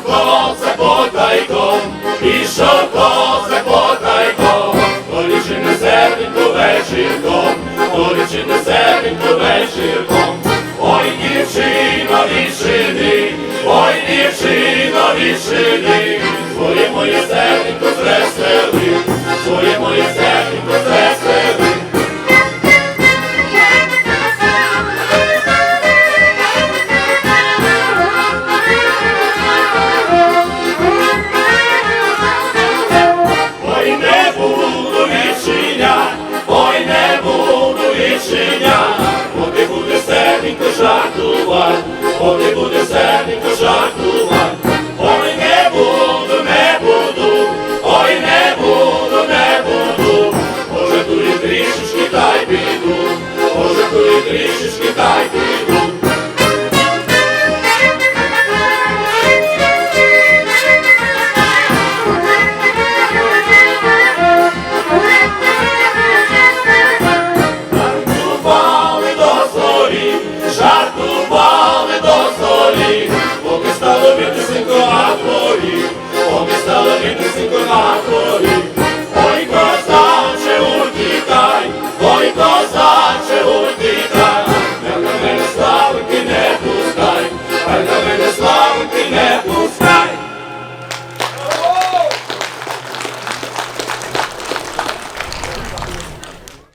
Buffalo Bills. Відчиня, поки буде серденько жартувати, поки буде серденько жартувати. Ой, не буду, не буду, ой, не буду, не буду, може туди трішечки та й піду, може туди трішечки дай піду.